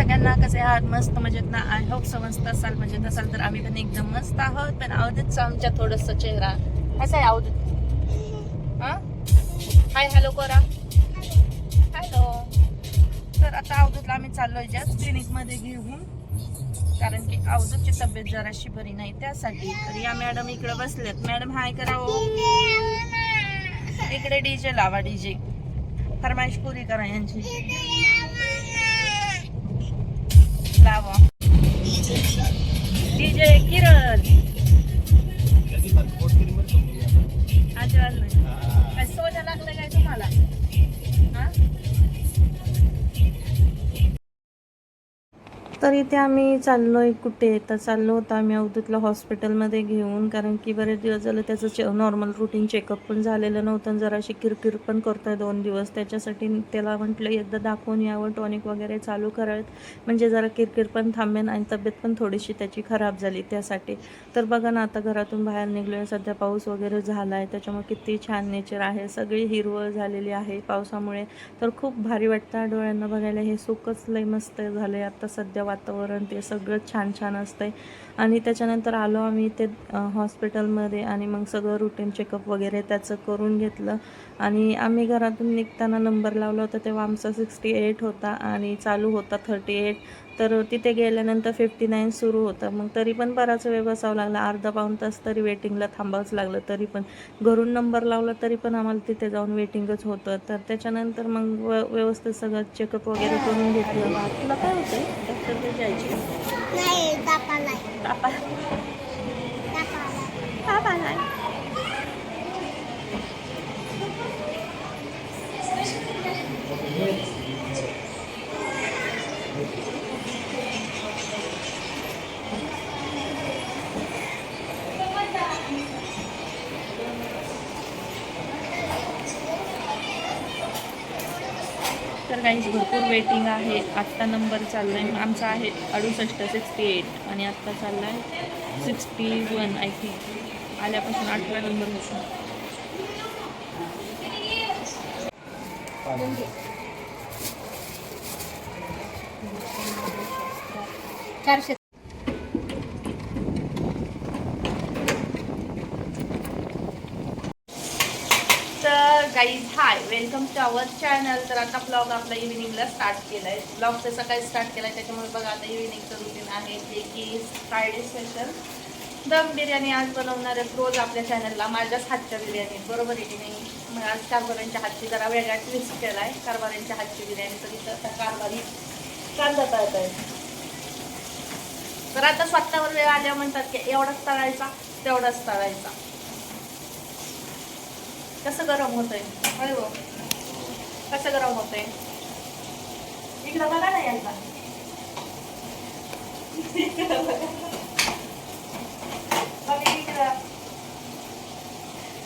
सगळ्यांना कसे आहात मस्त मजेत ना आय होप समजत असाल मजेत असाल. तर आम्ही पण एकदम मस्त आहोत. पण अवधूतचा आमच्या थोडस चेहरा. कसा आहे अवधूत हा? हाय हॅलो कोरा हॅलो तर आता अवधूतला आम्ही चाललोय जस्ट क्लिनिकमध्ये घेऊन. कारण की अवधूतची तब्येत जराशी बरी नाही त्यासाठी. तर या मॅडम इकडे बसलेत. मॅडम हाय करावं. इकडे डीजे लावा डीजे फरमाईश पुरी करा यांची. लावा तर इथे आम्ही चाललो आहे कुठे? तर चाललो होतो आम्ही अवधूतला हॉस्पिटलमध्ये घेऊन कारण की बरेच दिवस झालं त्याचं चे नॉर्मल रुटीन चेकअप पण झालेलं नव्हतं. जराशी किरकिर पण करतोय दोन दिवस. त्याच्यासाठी त्याला म्हटलं एकदा दाखवून यावं टॉनिक वगैरे चालू करावेत म्हणजे जरा किरकिर पण थांबेन आणि तब्येत पण थोडीशी त्याची खराब झाली त्यासाठी. तर बघा ना आता घरातून बाहेर निघलो आहे सध्या पाऊस वगैरे झाला आहे त्याच्यामुळे किती छान नेचर आहे. सगळी हिरवळ झालेली आहे पावसामुळे. तर खूप भारी वाटतं डोळ्यांना बघायला. हे सुखच लय मस्त झालं आहे आता सध्या वातावरण ते सगळं छान छान असतंय. आणि त्याच्यानंतर आलो आम्ही ते हॉस्पिटलमध्ये आणि मग सगळं रुटीन चेकअप वगैरे त्याचं करून घेतलं. आणि आम्ही घरातून निघताना नंबर लावला होता तेव्हा आमचा सिक्स्टी एट होता आणि चालू होता थर्टी एट तर तिथे गेल्यानंतर फिफ्टी नाईन सुरू होतं. मग तरी पण बराच वेळ बसावं लागला. अर्धा पाऊण तास तरी वेटिंगला थांबावंच लागलं. तरी पण घरून नंबर लावला तरी पण आम्हाला तिथे जाऊन वेटिंगच होतं. तर त्याच्यानंतर मग व व्यवस्थित सगळं चेकअप वगैरे करून घेतलं. तुला काय होतंय? डॉक्टर जायची तापा तापाला ताप आलाय तर काहीच भरपूर वेटिंग आहे. आत्ता नंबर चालला आहे आमचा आहे अडुसष्ट सिक्स्टी एट आणि आत्ता चालला आहे सिक्स्टी वन आय थिंक आल्यापासून अठरा नंबर होतो. चारशे तर guys hi welcome to our channel तर आता ब्लॉग आपला इव्हिनिंगला स्टार्ट केला आहे ब्लॉग तर सकाळी स्टार्ट केला आहे त्याच्यामुळे बघा आता इव्हिनिंगचं रुटीन आहे जे की फ्रायडे स्पेशल दम बिर्याणी आज बनवणार आहेत रोज आपल्या चॅनलला माझ्याच हातच्या बिर्याणी बरोबर आहे की नाही? मग आज कारभाऱ्यांच्या हातची जरा वेगळा ट्विस्ट केला आहे कारभाऱ्यांच्या हातची बिर्याणी तर इथं आता कारभारी कांदा तळत आहे तर आता स्वतःवर वेळ आल्या म्हणतात की एवढाच तळायचा तेवढाच तळायचा. कसं गरम होतंय? होय हो कसं गरम होतंय? इकडं बघा ना यांचा इकडं.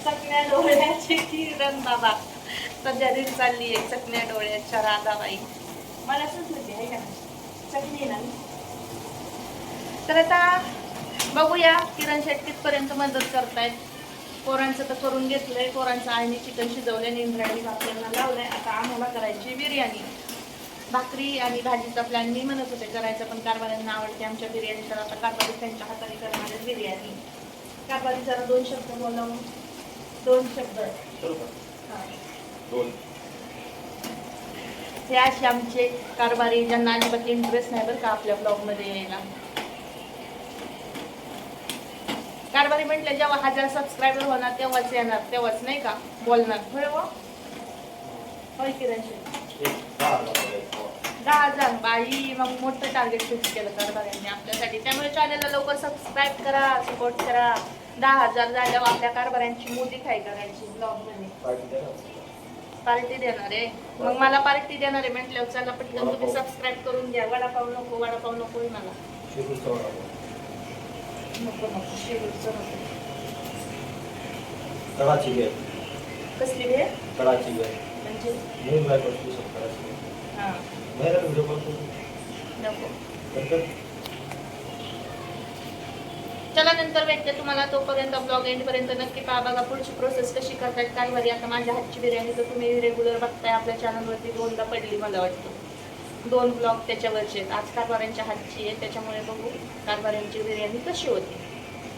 चकण्या डोळ्याची किरण बाबा. सध्या रील चालली आहे चकण्या डोळ्याच्या राधाबाई. मला सुचली आहे का? चकणी ना? तर आता बघूया किरण शेट कितपर्यंत मदत करतायत. पोरांचं तर करून घेतलंय. पोरांचं आईने चिकन शिजवलंय इंद्रायणी भाकऱ्यांना लावलंय. आता आम्हाला करायची बिर्याणी. भाकरी आणि भाजीचा प्लॅन मी म्हणत होते करायचा पण कारभाऱ्यांना आवडते आमच्या बिर्याणी तर आता कारभारी त्यांच्या हाताने करणार बिर्याणी. कारभारी जरा दोन शब्द बोलावून दोन शब्द. हा. दोन. हे असे आमचे कारभारी ज्यांना अजिबात इंटरेस्ट नाही बरं का आपल्या ब्लॉगमध्ये यायला. कारभारी म्हटलं जेव्हा हजार सबस्क्रायबर होणार तेव्हाच येणार तेव्हाच नाही का? बोलणार. होय हो? होय किरण दहा हजार. बाई मग मोठं टार्गेट फिक्स केलं कारभाऱ्यांनी आपल्यासाठी. त्यामुळे चॅनलला लवकर सबस्क्राईब करा सपोर्ट करा. दहा हजार झाल्यावर आपल्या कारभाऱ्यांची मोठी खाई करायची द्या ना. पार्टी देणार. आहे. मग मला पार्टी देणार आहे म्हटल्यावर चला पटकन तुम्ही सबस्क्राईब करून द्या वडापाव नको वडापाव नको मला. नको नको शेवटचं नको कसली वेळ. म्हणजे? हां. बाहेर व्हिडिओ नको. नंतर चला नंतर भेटते तुम्हाला. तोपर्यंत ब्लॉग एंडपर्यंत नक्की पहा. बघा पुढची प्रोसेस कशी करतायत काही वारी. आता माझ्या हातची बिर्याणी तर तुम्ही रेग्युलर बघताय. आपल्या चॅनलवरती दोनदा पडली मला वाटतं. दोन ब्लॉग त्याच्यावरचे आहेत. आज कारभाऱ्यांच्या हातची आहे त्याच्यामुळे बघू कारभाऱ्यांची बिर्याणी कशी होती.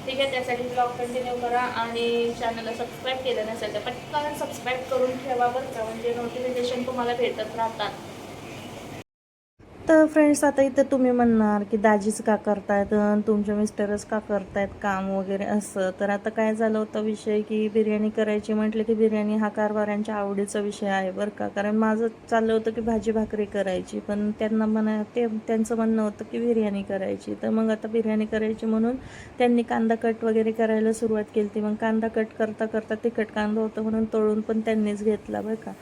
ठीक आहे त्यासाठी ब्लॉग कंटिन्यू करा आणि चॅनलला सबस्क्राईब केलं नसेल तर पटकन सबस्क्राईब करून ठेवा बरं का. म्हणजे नोटिफिकेशन तुम्हाला भेटत राहतात. तर फ्रेंड्स आता इथं तुम्ही म्हणणार की दाजीच का करतायत तुमचे मिस्टरच का करतायत काम वगैरे असं. तर आता काय झालं होतं विषय की बिर्याणी करायची म्हटलं की बिर्याणी हा कारभाऱ्यांच्या आवडीचा विषय आहे बरं का. कारण माझं चाललं होतं की भाजी भाकरी करायची पण त्यांना म्हणा ते त्यांचं म्हणणं होतं की बिर्याणी करायची. तर मग आता बिर्याणी करायची म्हणून त्यांनी कांदा कट वगैरे करायला सुरुवात केली ती. मग कांदा कट करता करता तिखट कांदा होतं म्हणून तळून पण त्यांनीच घेतला बरं का.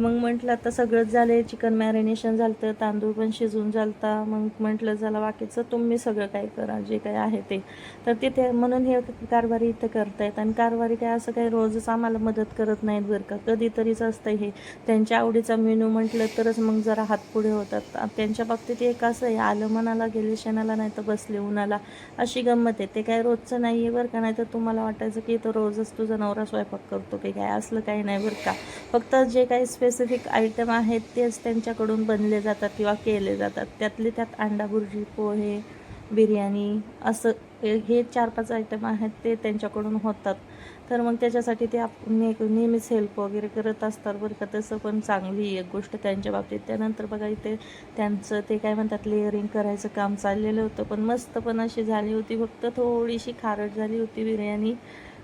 मग म्हटलं आता सगळंच झालं चिकन मॅरिनेशन झालं तर तांदूळ पण शिजून झालता. मग म्हटलं झालं बाकीचं तुम्ही सगळं काय करा जे काय आहे ते. तर तिथे म्हणून हे कारभारी इथं करतायत. आणि कारभारी काय असं काही रोजच आम्हाला मदत करत नाहीत बरं का. कधीतरीच असतं हे. त्यांच्या आवडीचा मेनू म्हटलं तरच मग जरा हात पुढे होतात. त्यांच्या बाबतीत एक असं आहे आलं मनाला गेले शेणाला नाही तर बसले उन्हाला. अशी गंमत आहे. ते काय रोजचं नाही आहे बरं का. नाही तर तुम्हाला वाटायचं की तो रोजच तुझा नवरा स्वयंपाक करतो की काय. असलं काही नाही बरं का. फक्त जे काही स्पेसिफिक आयटम आहेत तेच त्यांच्याकडून बनले जातात किंवा केले जातात. त्यातले त्यात अंडा भुर्जी पोहे बिर्याणी असं हे हे चार पाच आयटम आहेत ते त्यांच्याकडून होतात. तर मग त्याच्यासाठी ते आप ने नेहमीच हेल्प वगैरे करत असतात बरं का. तसं पण चांगली एक गोष्ट त्यांच्या बाबतीत. त्यानंतर बघा इथे त्यांचं ते काय म्हणतात लेअरिंग करायचं काम चाललेलं होतं. पण मस्त पण अशी झाली होती. फक्त थोडीशी खारट झाली होती बिर्याणी.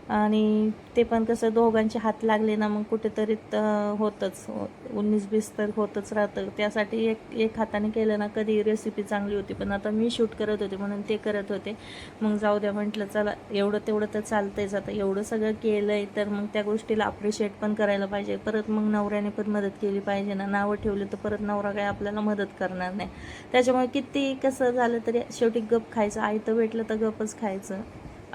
आणि ते पण कसं दोघांचे हात लागले ना मग कुठेतरी होतंच. उन्नीस बीस तर होतच राहतं. त्यासाठी एक एक हाताने केलं ना कधी रेसिपी चांगली होती पण आता मी शूट करत होते म्हणून ते करत होते. मग जाऊ द्या म्हटलं चला एवढं तेवढं तर चालतंयच. आता एवढं सगळं केलं आहे तर मग त्या गोष्टीला अप्रिशिएट पण करायला पाहिजे. परत मग नवऱ्याने पण मदत केली पाहिजे ना. नावं ठेवली तर परत नवरा काय आपल्याला मदत करणार नाही. त्याच्यामुळे किती कसं झालं तरी शेवटी गप खायचं. आयतं भेटलं तर गपच खायचं.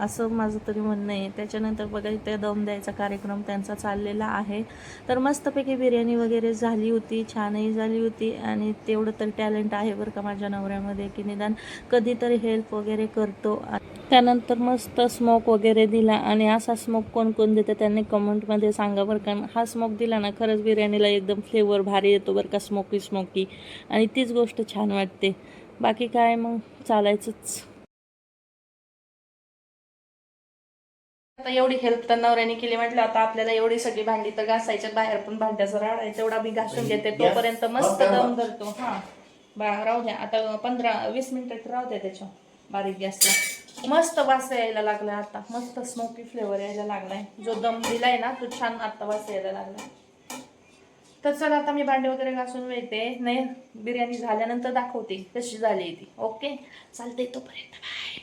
असं माझं तरी म्हणणं आहे. त्याच्यानंतर बघा इथे दम द्यायचा कार्यक्रम त्यांचा चाललेला आहे. तर मस्तपैकी बिर्याणी वगैरे झाली होती छानही झाली होती आणि तेवढं तर टॅलेंट आहे बरं का माझ्या नवऱ्यामध्ये की निदान कधीतरी हेल्प वगैरे करतो. त्यानंतर मस्त स्मोक वगैरे दिला आणि असा स्मोक कोण कोण देतं त्यांनी कमेंटमध्ये सांगा बरं का. हा स्मोक दिला ना खरंच बिर्याणीला एकदम फ्लेवर भारी येतो बरं का स्मोकी स्मोकी आणि तीच गोष्ट छान वाटते. बाकी काय मग? चालायचंच. आता एवढी हेल्प तर नवऱ्याने केली. म्हटलं आता आपल्याला एवढी सगळी भांडी तर घासायच्या बाहेर पण भांड्याचं आहे तेवढा मी घासून घेते. तोपर्यंत मस्त दम धरतो. हा. बा राहू द्या. आता पंधरा वीस मिनिटं राहू द्या त्याच्या. बारीक गॅसला. मस्त वास यायला लागलाय आता. मस्त स्मोकी फ्लेवर यायला लागलाय. जो दम दिलाय ना तो छान आता वास यायला लागलाय. तर चला आता मी भांडे वगैरे घासून येते नाही बिर्याणी झाल्यानंतर दाखवते. कशी झाली ती. ओके? चालते तोपर्यंत. बाय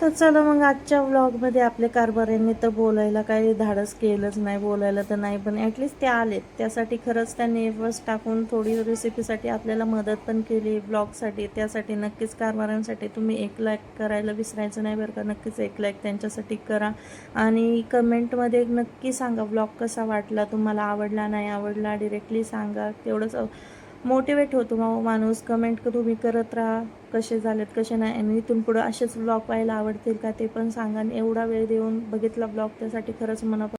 तर चला मग आजच्या व्लॉगमध्ये आपल्या कारभाऱ्यांनी तर बोलायला काही धाडस केलंच नाही बोलायला तर नाही पण ॲटलिस्ट ते आलेत. त्यासाठी खरंच त्यांनी एफर्ट्स टाकून थोडी रेसिपीसाठी आपल्याला मदत पण केली ब्लॉगसाठी त्यासाठी नक्कीच कारभाऱ्यांसाठी तुम्ही एक लाईक करायला विसरायचं नाही बरं का. नक्कीच एक लाईक त्यांच्यासाठी करा. आणि कमेंटमध्ये नक्की सांगा ब्लॉग कसा वाटला तुम्हाला आवडला नाही आवडला डिरेक्टली सांगा. तेवढंच मोटिवेट होतो मग माणूस. कमेंट तुम्ही करत राहा. कसे झालेत कसे नाही आणि इथून पुढं असेच ब्लॉग पाहायला आवडतील का ते पण सांगा आणि एवढा वेळ देऊन बघितला ब्लॉग त्यासाठी खरंच मनापासून